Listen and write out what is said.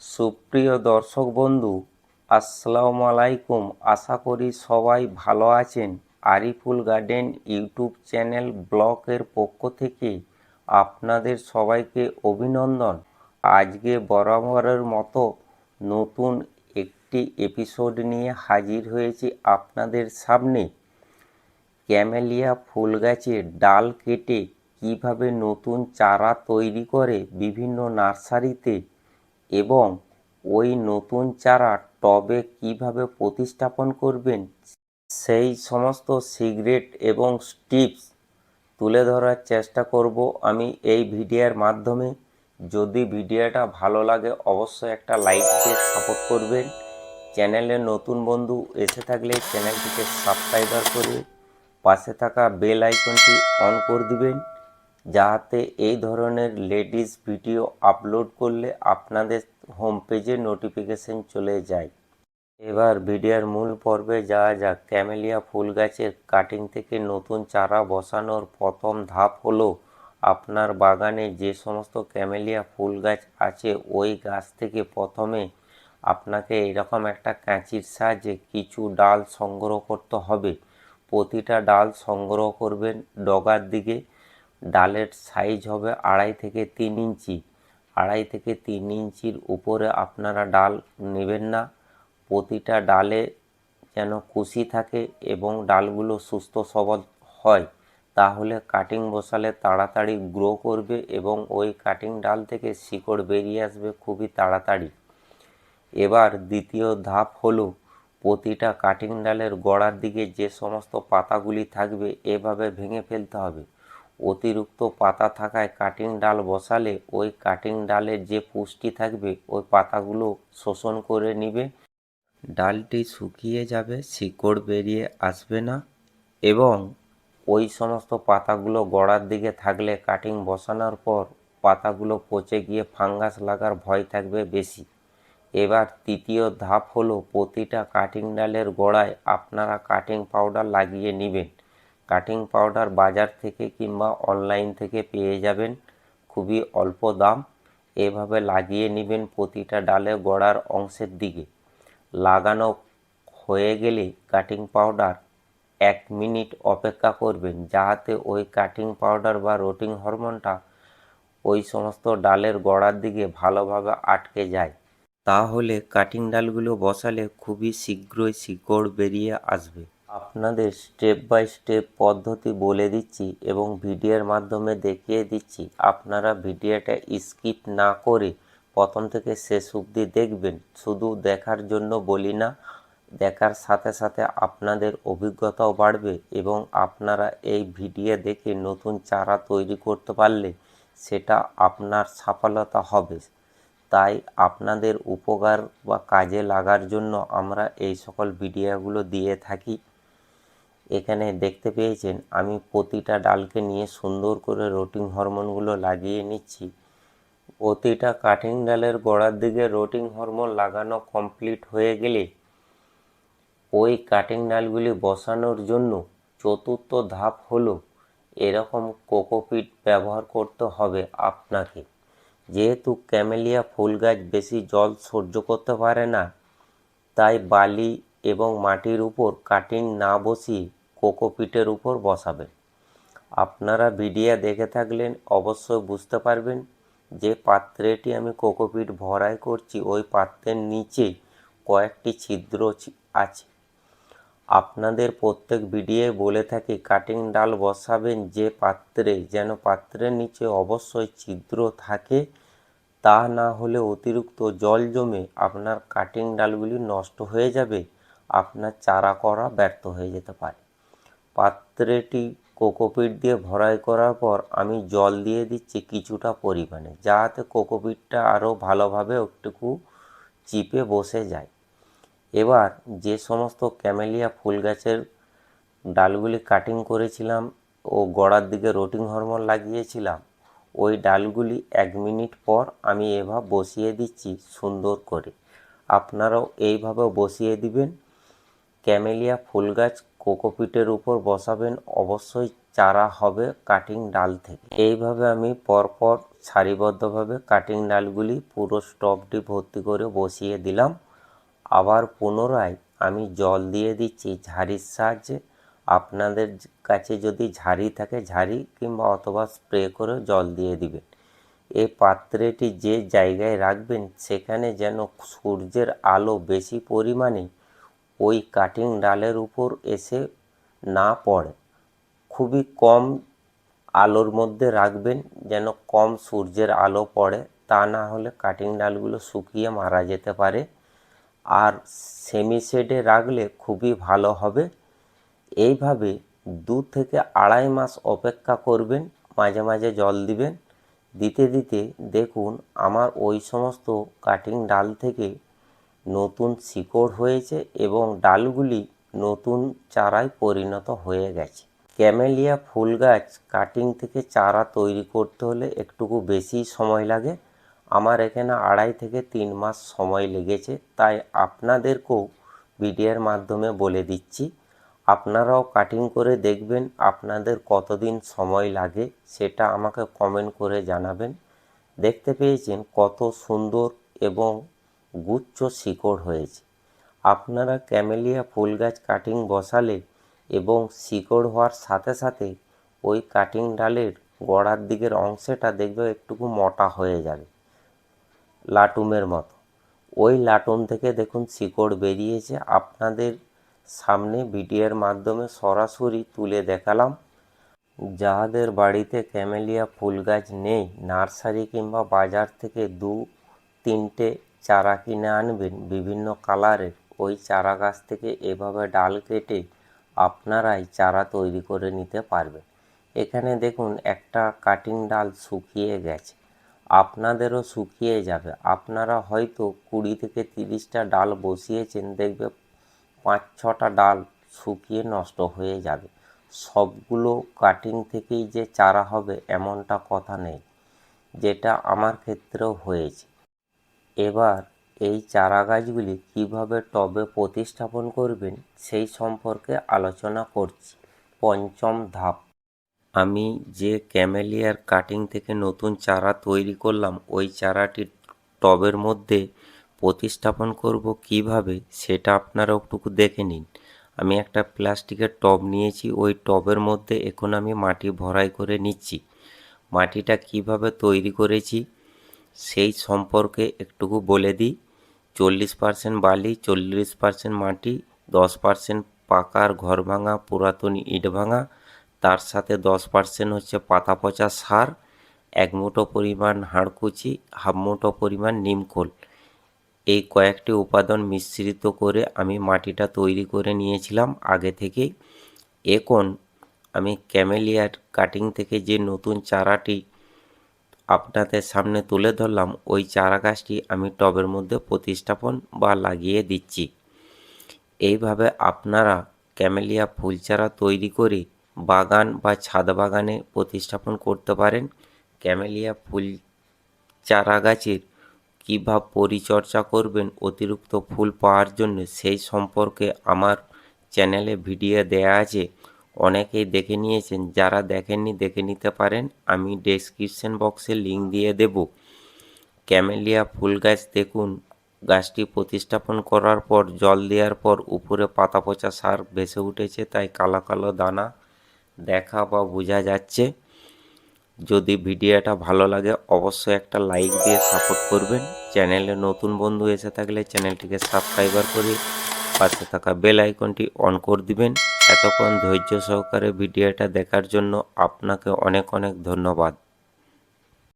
সুপ্রিয় দর্শক বন্ধু, আসসালামু আলাইকুম। আশা করি সবাই ভালো আছেন। আরিফুল গার্ডেন ইউটিউব চ্যানেল ব্লগের পক্ষ থেকে আপনাদের সবাইকে অভিনন্দন। আজকে বরাবরের মতো নতুন একটি এপিসোড নিয়ে হাজির হয়েছি আপনাদের সামনে। ক্যামেলিয়া ফুল গাছের ডাল কেটে কীভাবে নতুন চারা তৈরি করে বিভিন্ন নার্সারিতে এবং ওই নতুন চারা টবে কীভাবে প্রতিস্থাপন করবেন, সেই সমস্ত সিক্রেট এবং টিপস তুলে ধরার চেষ্টা করব আমি এই ভিডিওর মাধ্যমে। যদি ভিডিওটা ভালো লাগে, অবশ্যই একটা লাইক দিয়ে সাপোর্ট করবেন। চ্যানেলে নতুন বন্ধু এসে থাকলে চ্যানেলটিকে সাবস্ক্রাইবার করে পাশে থাকা বেল আইকনটি অন করে দিবেন। যাতে এই ধরনের লেডিস ভিডিও আপলোড করলে আপনাদের হোম পেজে নোটিফিকেশন চলে যায়। এবার ভিডিওর মূল পর্বে যাওয়া যাক। ক্যামেলিয়া ফুল গাছের কাটিং থেকে নতুন চারা বসানোর প্রথম ধাপ হলো আপনার বাগানে যে সমস্ত ক্যামেলিয়া ফুল গাছ আছে, ওই গাছ থেকে প্রথমে আপনাকে এরকম একটা কাঁচির সাহায্যে কিছু ডাল সংগ্রহ করতে হবে। প্রতিটা ডাল সংগ্রহ করবেন ডগার দিকে। ডালের সাইজ হবে আড়াই থেকে তিন ইঞ্চি। আড়াই থেকে তিন ইঞ্চির উপরে আপনারা ডাল নেবেন না। প্রতিটা ডালে যেন কুশি থাকে এবং ডালগুলো সুস্থ সবল হয়, তাহলে কাটিং বসালে তাড়াতাড়ি গ্রো করবে এবং ওই কাটিং ডাল থেকে শিকড় বেরিয়ে আসবে খুবই তাড়াতাড়ি। এবার দ্বিতীয় ধাপ হলো প্রতিটা কাটিং ডালের গোড়ার দিকে যে সমস্ত পাতাগুলি থাকবে এভাবে ভেঙে ফেলতে হবে। অতিরিক্ত পাতা থাকায় কাটিং ডাল বসালে ওই কাটিং ডালের যে পুষ্টি থাকবে, ওই পাতাগুলো শোষণ করে নিবে। ডালটি শুকিয়ে যাবে, শিকড় বেরিয়ে আসবে না এবং ওই সমস্ত পাতাগুলো গোড়ার দিকে থাকলে কাটিং বসানোর পর পাতাগুলো পচে গিয়ে ফাঙ্গাস লাগার ভয় থাকবে বেশি। এবার তৃতীয় ধাপ হলো প্রতিটা কাটিং ডালের গোড়ায় আপনারা কাটিং পাউডার লাগিয়ে নেবেন। কাটিং পাউডার বাজার থেকে কিংবা অনলাইন থেকে পেয়ে যাবেন। খুবই অল্প দাম। এভাবে লাগিয়ে নেবেন প্রতিটা ডালে গোড়ার অংশের দিকে। লাগানো হয়ে গেলে কাটিং পাউডার এক মিনিট অপেক্ষা করবেন, যাহাতে ওই কাটিং পাউডার বা রোটিং হরমোনটা ওই সমস্ত ডালের গোড়ার দিকে ভালোভাবে আটকে যায়। তাহলে কাটিং ডালগুলো বসালে খুবই শীঘ্রই শিকড় বেরিয়ে আসবে। আপনাদের স্টেপ বাই স্টেপ পদ্ধতি বলে দিচ্ছি এবং ভিডিওর মাধ্যমে দেখিয়ে দিচ্ছি। আপনারা ভিডিওটা স্কিপ না করে প্রথম থেকে শেষ অবধি দেখবেন। শুধু দেখার জন্য বলি না, দেখার সাথে সাথে আপনাদের অভিজ্ঞতাও বাড়বে এবং আপনারা এই ভিডিও দেখে নতুন চারা তৈরি করতে পারলে সেটা আপনার সফলতা হবে। তাই আপনাদের উপকার বা কাজে লাগার জন্য আমরা এই সকল ভিডিওগুলো দিয়ে থাকি। এখানে দেখতে পেয়েছেন, আমি প্রতিটা ডালকে নিয়ে সুন্দর করে রোটিং হরমোনগুলো লাগিয়ে নিচ্ছি। প্রতিটা কাটিং ডালের গোড়ার দিকে রোটিং হরমোন লাগানো কমপ্লিট হয়ে গেলে ওই কাটিং ডালগুলি বসানোর জন্য চতুর্থ ধাপ হলো এরকম কোকোপিট ব্যবহার করতে হবে আপনাকে। যেহেতু ক্যামেলিয়া ফুল গাছ বেশি জল সহ্য করতে পারে না, তাই বালি এবং মাটির উপর কাটিং না বসিয়ে কোকোপিটের উপর বসাবেন আপনারা ভিডিও দেখে থাকলেন অবশ্যই বুঝতে পারবেন যে পাত্রেটি আমি কোকোপিট ভরাই করছি, ওই পাত্রের নিচে কয়েকটি ছিদ্র আছে। আপনাদের প্রত্যেক ভিডিও বলে থাকি, কাটিং ডাল বসাবেন যে পাত্রে, যেন পাত্রের নিচে অবশ্যই ছিদ্র থাকে, তা না হলে অতিরিক্ত জল জমে আপনার কাটিং ডালগুলি নষ্ট হয়ে যাবে, আপনার চারা করা ব্যর্থ হয়ে যেতে পারে। পাত্রেটি কোকোপিট দিয়ে ভরাই করার পর আমি জল দিয়ে দিচ্ছি কিছুটা পরিমাণে, যাতে কোকোপিটটা আরও ভালোভাবে একটুকু চিপে বসে যায়। এবার যে সমস্ত ক্যামেলিয়া ফুল গাছের ডালগুলি কাটিং করেছিলাম ও গোড়ার দিকে রোটিং হরমোন লাগিয়েছিলাম, ওই ডালগুলি এক মিনিট পর আমি এভাবে বসিয়ে দিচ্ছি সুন্দর করে। আপনারাও এইভাবে বসিয়ে দিবেন। ক্যামেলিয়া ফুল গাছ কোকোপিটের উপর বসাবেন অবশ্যই চারা হবে কাটিং ডাল থেকে। এইভাবে আমি পরপর সারিবদ্ধভাবে কাটিং ডালগুলি পুরো স্টপটি ভর্তি করে বসিয়ে দিলাম। আবার পুনরায় আমি জল দিয়ে দিচ্ছি ঝাড়ির সাহায্যে। আপনাদের কাছে যদি ঝাড়ি থাকে, ঝাড়ি কিংবা অথবা স্প্রে করে জল দিয়ে দিবেন। এই পাত্রটি যে জায়গায় রাখবেন, সেখানে যেন সূর্যের আলো বেশি পরিমাণে ওই কাটিং ডালের উপর এসে না পড়ে। খুবই কম আলোর মধ্যে রাখবেন যেন কম সূর্যের আলো পড়ে, তা না হলে কাটিং ডালগুলো শুকিয়ে মারা যেতে পারে। আর সেমি শেডে রাখলে খুবই ভালো হবে। এইভাবে দু থেকে আড়াই মাস অপেক্ষা করবেন, মাঝে মাঝে জল দিবেন। দিতে দিতে দেখুন, আমার ওই সমস্ত কাটিং ডাল থেকে নতুন শিকড় হয়েছে এবং ডালগুলি নতুন চারায় পরিণত হয়ে গেছে। ক্যামেলিয়া ফুল গাছ কাটিং থেকে চারা তৈরি করতে হলে একটুকু বেশি সময় লাগে। আমার এখানে আড়াই থেকে তিন মাস সময় লেগেছে, তাই আপনাদেরকেও ভিডিওর মাধ্যমে বলে দিচ্ছি। আপনারাও কাটিং করে দেখবেন আপনাদের কতদিন সময় লাগে, সেটা আমাকে কমেন্ট করে জানাবেন। দেখতে পেয়েছেন কত সুন্দর এবং গুচ্ছ শিকড় হয়েছে। আপনারা ক্যামেলিয়া ফুল গাছ কাটিং বসালে এবং শিকড় হওয়ার সাথে সাথে ওই কাটিং ডালের গোড়ার দিকের অংশটা দেখবে একটুকু মোটা হয়ে যাবে, লাটুমের মতো। ওই লাটুম থেকে দেখুন শিকড় বেরিয়েছে। আপনাদের সামনে ভিডিওর মাধ্যমে সরাসরি তুলে দেখালাম। যাহাদের বাড়িতে ক্যামেলিয়া ফুল গাছ নেই, নার্সারি কিংবা বাজার থেকে দু তিনটে চারা কিনে আনবেন বিভিন্ন কালারের। ওই চারা গাছ থেকে এভাবে ডাল কেটে আপনারাই চারা তৈরি করে নিতে পারবেন। এখানে দেখুন, একটা কাটিং ডাল শুকিয়ে গেছে। আপনাদেরও শুকিয়ে যাবে। আপনারা হয়তো কুড়ি থেকে তিরিশটা ডাল বসিয়েছেন, দেখবে পাঁচ ছটা ডাল শুকিয়ে নষ্ট হয়ে যাবে। সবগুলো কাটিং থেকেই যে চারা হবে, এমনটা কথা নেই। যেটা আমার ক্ষেত্রেও হয়েছে। এবার এই চারা গাছগুলি কীভাবে টবে প্রতিস্থাপন করবেন সেই সম্পর্কে আলোচনা করছি। পঞ্চম ধাপ। আমি যে ক্যামেলিয়ার কাটিং থেকে নতুন চারা তৈরি করলাম, ওই চারাটি টবের মধ্যে প্রতিস্থাপন করব কীভাবে সেটা আপনারা একটুকু দেখে নিন। আমি একটা প্লাস্টিকের টব নিয়েছি, ওই টবের মধ্যে এখন আমি মাটি ভরাই করে নিচ্ছি। মাটিটা কীভাবে তৈরি করেছি? সেই সম্পর্কে একটুকু বলে দিই। চল্লিশ পার্সেন্ট বালি, চল্লিশ পার্সেন্ট মাটি, দশ পার্সেন্ট পাকার ঘর ভাঙা, পুরাতন ইট ভাঙা। তার সাথে দশ পার্সেন্ট হচ্ছে পাতা পচা সার, এক মুঠো পরিমাণ হাড়কুচি, হাফ মুঠো পরিমাণ নিমখোল এই কয়েকটি উপাদান মিশ্রিত করে আমি মাটিটা তৈরি করে নিয়েছিলাম আগে থেকেই। এখন আমি ক্যামেলিয়ার কাটিং থেকে যে নতুন চারাটি আপনাদের সামনে তুলে ধরলাম ওই চারা গাছটি আমি টবের মধ্যে প্রতিস্থাপন বা লাগিয়ে দিচ্ছি। এইভাবে আপনারা ক্যামেলিয়া ফুল চারা তৈরি করে বাগান বা ছাদ বাগানে প্রতিস্থাপন করতে পারেন। ক্যামেলিয়া ফুল চারা গাছের কীভাবে পরিচর্যা করবেন, অতিরিক্ত ফুল পাওয়ার জন্য সেই সম্পর্কে আমার চ্যানেলে ভিডিও দেয়া আছে। অনেকেই দেখে নিয়েছেন, যারা দেখেননি দেখে নিতে পারেন। আমি ডেসক্রিপশন বক্সে লিঙ্ক দিয়ে দেব। ক্যামেলিয়া ফুল গাছ দেখুন। গাছটি প্রতিস্থাপন করার পর, জল দেওয়ার পর উপরে পাতা পচা সার ভেসে উঠেছে, তাই কালো কালো দানা দেখা বা বোঝা যাচ্ছে। যদি ভিডিওটা ভালো লাগে, অবশ্যই একটা লাইক দিয়ে সাপোর্ট করবেন। চ্যানেলে নতুন বন্ধু এসে থাকলে চ্যানেলটিকে সাবস্ক্রাইবার করে পাশে থাকা বেল আইকনটি অন করে দিবেন। এতক্ষণ ধৈর্য সহকারে ভিডিওটা দেখার জন্য আপনাকে অনেক অনেক ধন্যবাদ।